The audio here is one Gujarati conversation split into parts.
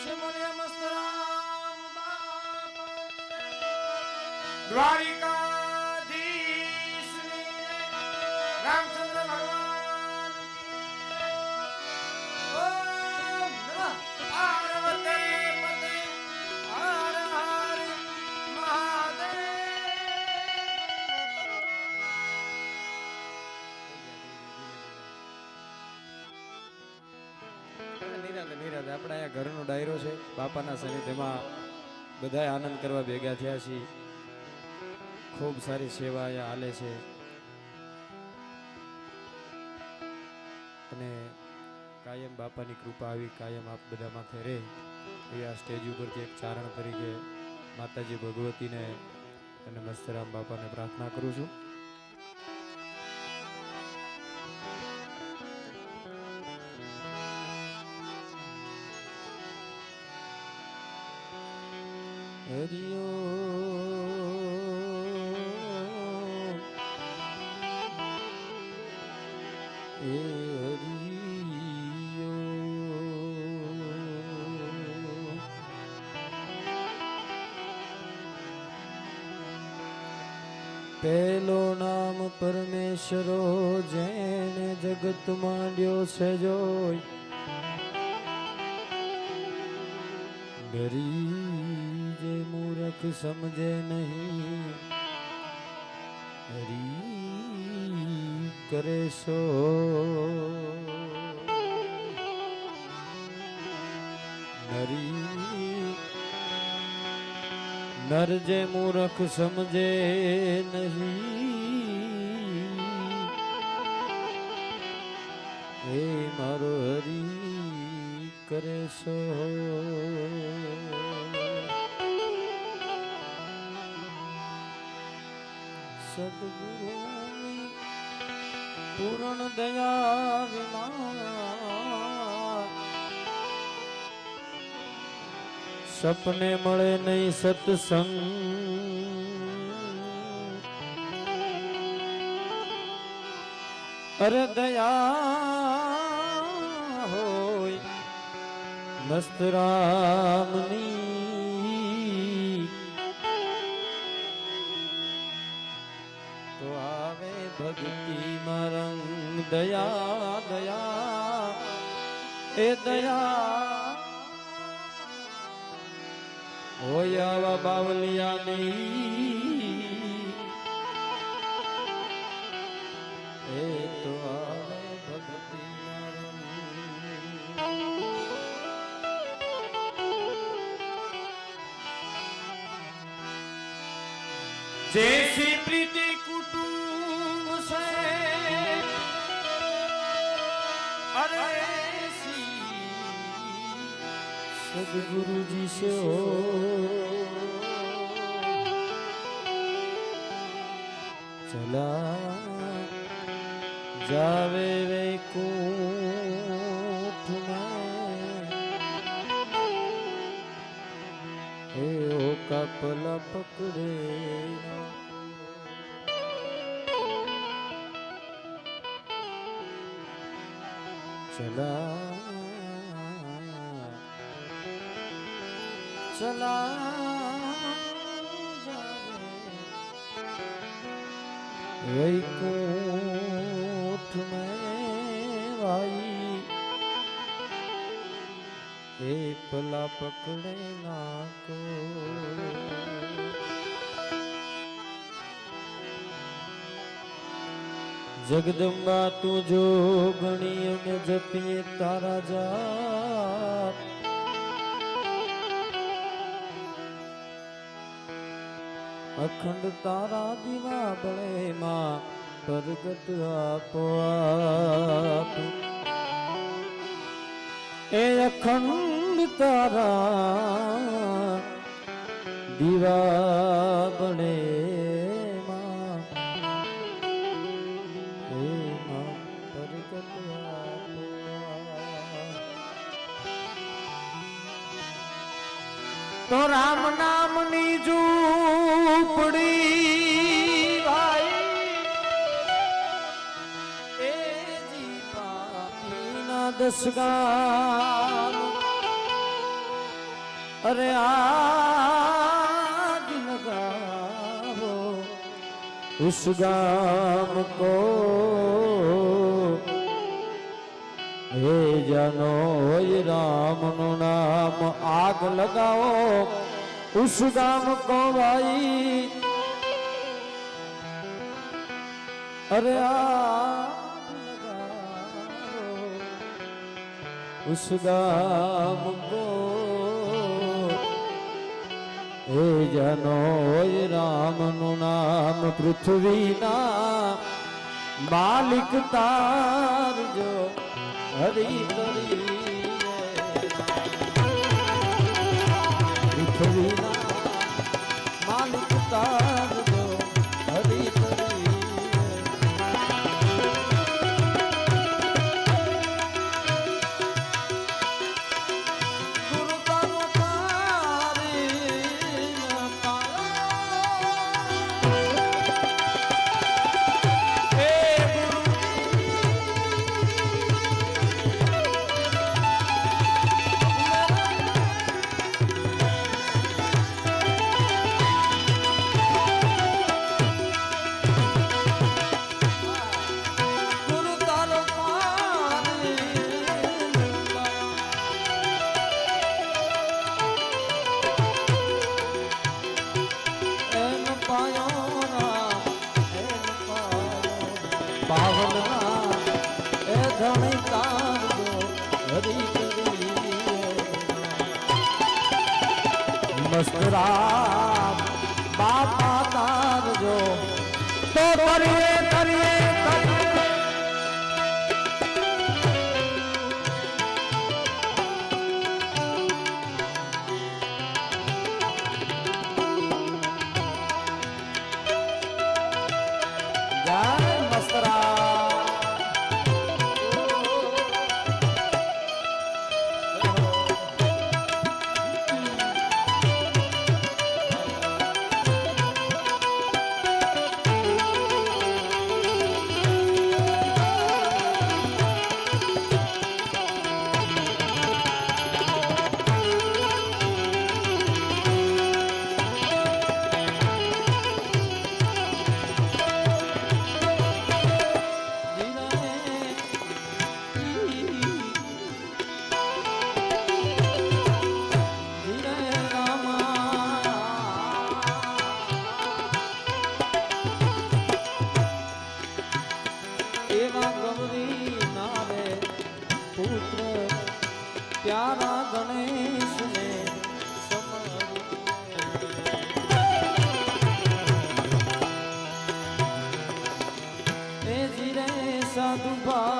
મસ્ત રામ આપણે અહીંયા ઘરનો ડાયરો છે, બાપાના સાનિધ્યમાં બધાય આનંદ કરવા ભેગા થયા છીએ. ખૂબ સારી સેવા અહીંયા હાલે છે. અને કાયમ બાપાની કૃપા આવી, કાયમ આપ બધા માથે રહે એ આ સ્ટેજ ઉપરથી એક ચારણ તરીકે માતાજી ભગવતીને અને મસ્તરામ બાપાને પ્રાર્થના કરું છું. હરિયો એ પેલો નામ પરમેશ્વરો જેને જગત માંડ્યો છે જોઈ. ગરી મૂરખ સમજે નહીં હરી કરે સો નરી નર જે મૂરખ સમજે નહીં હે મારો હરી કરે સો સદગુરુની પૂર્ણ દયા વિના સપને મળે નહીં સત્સંગ. અરે દયા હોય મસ્ત રામની આવે ભક્તિ રંગ દયા દયા, એ દયા. હોય આવા બાવલિયાની. એ તો ભક્તિ શ્રી પ્રીતિ કુટુંબ સે અરે સદગુરુ જી સે હો. ચલા જાવે વે કૂઠ મેં એ ઓ કપલા પકડે. ના ચલા ચલા વૈકુંઠ મેં ભાઈ એ પલા પકડે નાકો જગદંબા, તું જો ગણી અમે જપીએ તારા જાપ અખંડ તારા દીવા બળે માં પ્રગટ આપોઆપ એ અખંડ તારા દીવા બળે તો રામ નામની ઝૂંપડી ભાઈ, એ જીપા દસ ગામ અરે આ દિન ગાવો ગામ કો જનો હોય રામનું નામ આગ લગાવો ઉસ ગામ કોવાઈ. અરે આ ઉસ ગામ કો. હે જનો હોય રામનું નામ પૃથ્વીના માલિક તારજો હરી પરી માલિકતા nosotras. પ્યારા ગણેશને એ જીરે સાધુ ભાઈ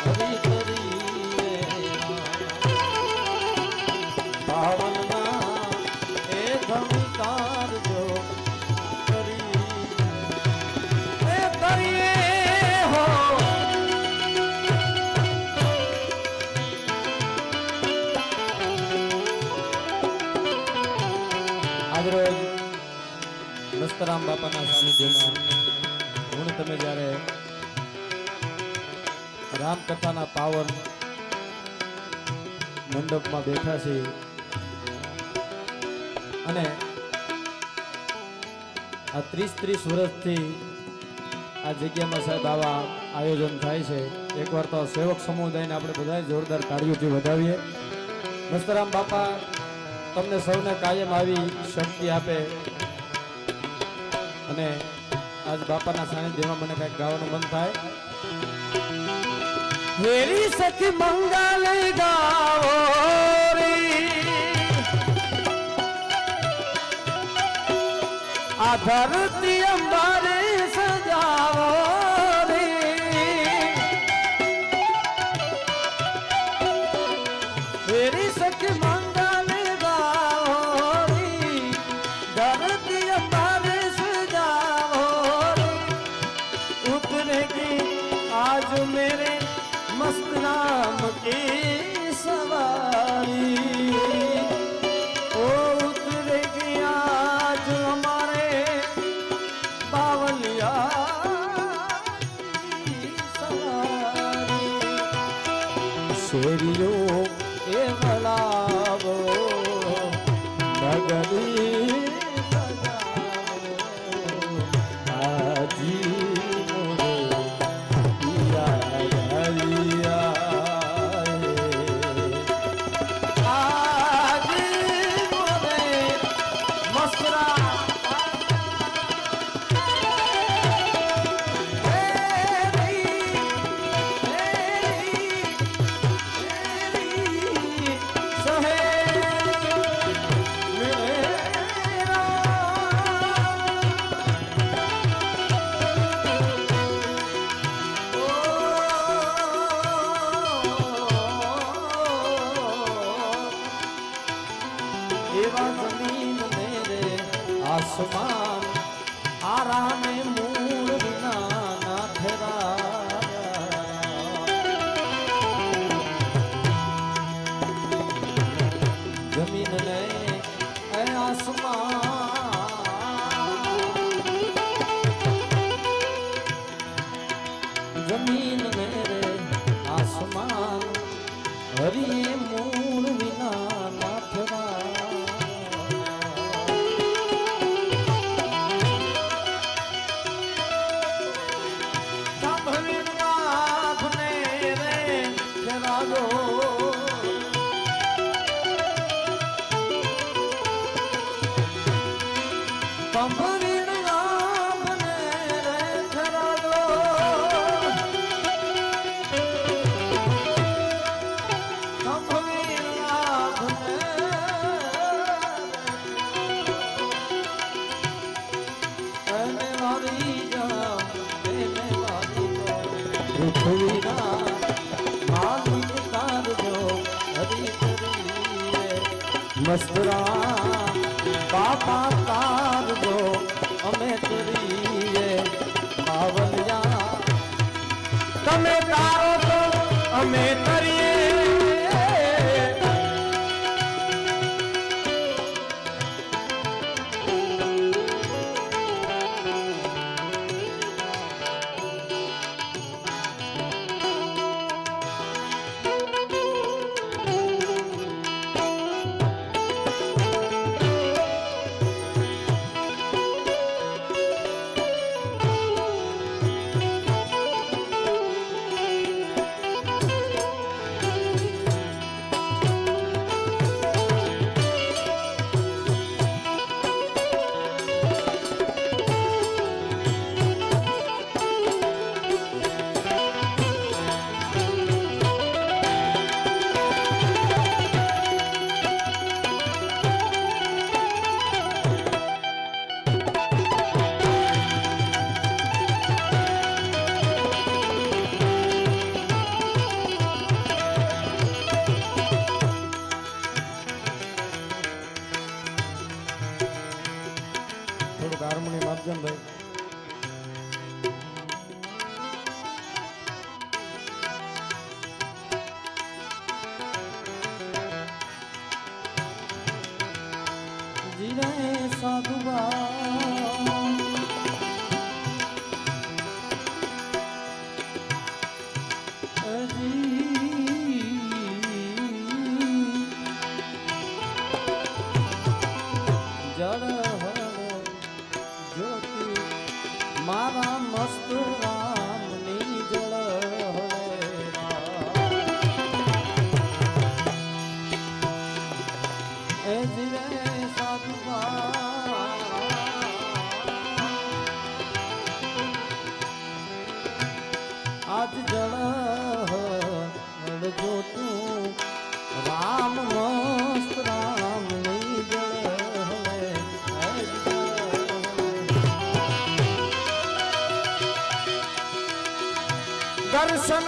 મસ્તરામ બાપાના સાનિધ્યમાં. ગુણ તમે જ્યારે રામકથાના પાવન મંડપમાં બેઠા છીએ અને આ ત્રીસ ત્રીસ વર્ષથી આ જગ્યામાં સાહેબ આવા આયોજન થાય છે. એકવાર તો સેવક સમુદાયને આપણે બધાએ જોરદાર તાળીઓથી વધાવીએ. મસ્તરામ બાપા, તમને સૌને કાયમ આવી શક્તિ આપે. અને આજ બાપાના સાનિધ્યમાં મને કંઈક ગાવાનું મન થાય. હેરી સખી મંગલ ગાવો આ ધરતી અંબારે Where do you go? રે સાધુબા આજ જળ જો તું. રામ મસ્ત રામ નહીં જળ દર્શન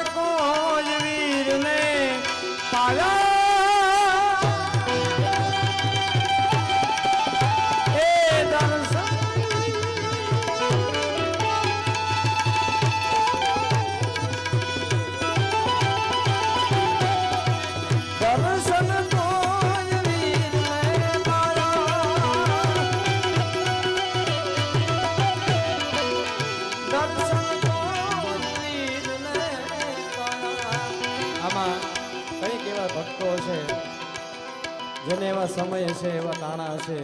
હશે એવા તાણા હશે.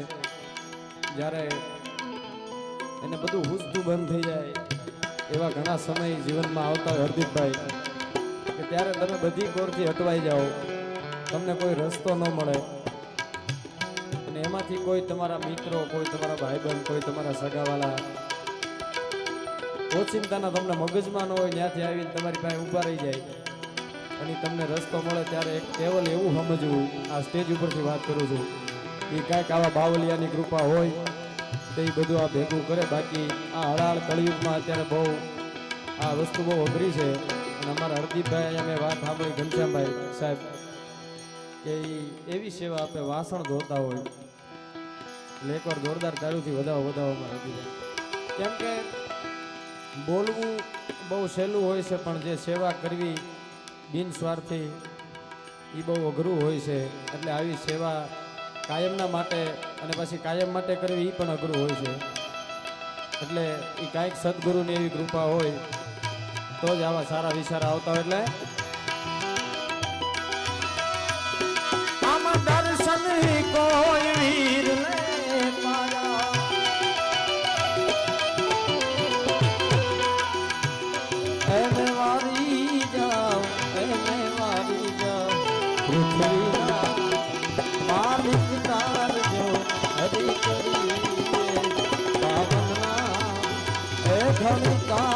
જ્યારે એને બધું હુસતું બંધ થઈ જાય, એવા ઘણા સમય જીવનમાં આવતા હોય હરદીપભાઈ, કે ત્યારે તમે બધી કોરથી હટવાઈ જાઓ. તમને કોઈ રસ્તો ન મળે. અને એમાંથી કોઈ તમારા મિત્રો, કોઈ તમારા ભાઈબંધ, કોઈ તમારા સગાવાલા ઓચિંતાના તમને મગજમાં ન હોય, ત્યાંથી આવીને તમારી પાસે ઊભા રહી જાય. અને તમને રસ્તો મળે ત્યારે એક કેવલ એવું સમજવું, આ સ્ટેજ ઉપરથી વાત કરું છું. એ કાંઈક આવા બાવલિયાની કૃપા હોય, તો બધું આ ભેગું કરે. બાકી આ હળાળ કળિયુગમાં અત્યારે બહુ આ વસ્તુ બહુ અઘરી છે. અને અમારા હરદીપભાઈ અહીંયા મેં વાત સાંભળી, ઘનશ્યામભાઈ સાહેબ, કે એવી સેવા આપણે વાસણ ધોતા હોય. એટલે એકવાર જોરદાર ચાલુથી વધાવો વધાવવામાં હરદીભાઈ કેમ કે બોલવું બહુ સહેલું હોય છે, પણ જે સેવા કરવી બિનસ્વાર્થી એ બહુ અઘરું હોય છે. એટલે આવી સેવા કાયમના માટે અને પછી કાયમ માટે કરવી એ પણ અઘરું હોય છે. એટલે એ કાંઈક સદગુરુની એવી કૃપા હોય, તો જ આવા સારા વિચાર આવતા હોય એટલે ધણી તાર